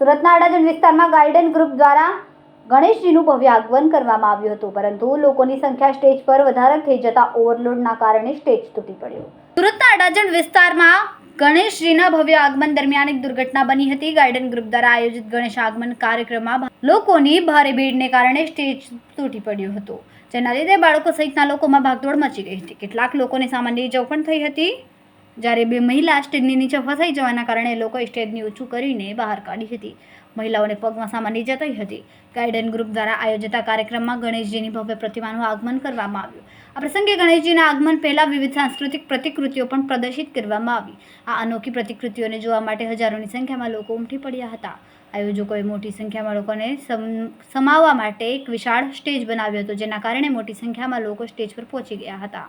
સુરતના અડાજણ વિસ્તારમાં garden group દ્વારા ગણેશજીનું ભવ્ય આગમન કરવામાં આવ્યું હતું, પરંતુ લોકોની સંખ્યા સ્ટેજ પર વધારે થઈ જતા ઓવરલોડના કારણે સ્ટેજ તૂટી પડ્યો. સુરતના અડાજણ વિસ્તારમાં ગણેશજીના ભવ્ય આગમન દરમિયાન એક દુર્ઘટના બની હતી. ગાર્ડન ગ્રુપ દ્વારા આયોજિત ગણેશ આગમન કાર્યક્રમમાં લોકોની ભારે ભીડને કારણે સ્ટેજ તૂટી પડ્યું હતું. જેના લીધે બાળકો સહિતના લોકોમાં ભાગદોડ મચી ગઈ હતી. કેટલાક લોકોને સામાન્ય ઇજાઓ પણ થઈ હતી. જ્યારે બે મહિલા સ્ટેજની નીચે ફસાઈ જવાના કારણે લોકોએ સ્ટેજની ઊંચું કરીને બહાર કાઢી હતી. મહિલાઓને પગમાં સામાન્ય ઇજા થઈ હતી. ગાઈડન ગ્રુપ દ્વારા આયોજિત આ કાર્યક્રમમાં ગણેશજીની ભવ્ય પ્રતિમાનું આગમન કરવામાં આવ્યું. આ પ્રસંગે ગણેશજીના આગમન પહેલાં વિવિધ સાંસ્કૃતિક પ્રતિકૃતિઓ પણ પ્રદર્શિત કરવામાં આવી. આ અનોખી પ્રતિકૃતિઓને જોવા માટે હજારોની સંખ્યામાં લોકો ઉમટી પડ્યા હતા. આયોજકોએ મોટી સંખ્યામાં લોકોને સમ- સમાવવા માટે એક વિશાળ સ્ટેજ બનાવ્યો હતો, જેના કારણે મોટી સંખ્યામાં લોકો સ્ટેજ પર પહોંચી ગયા હતા.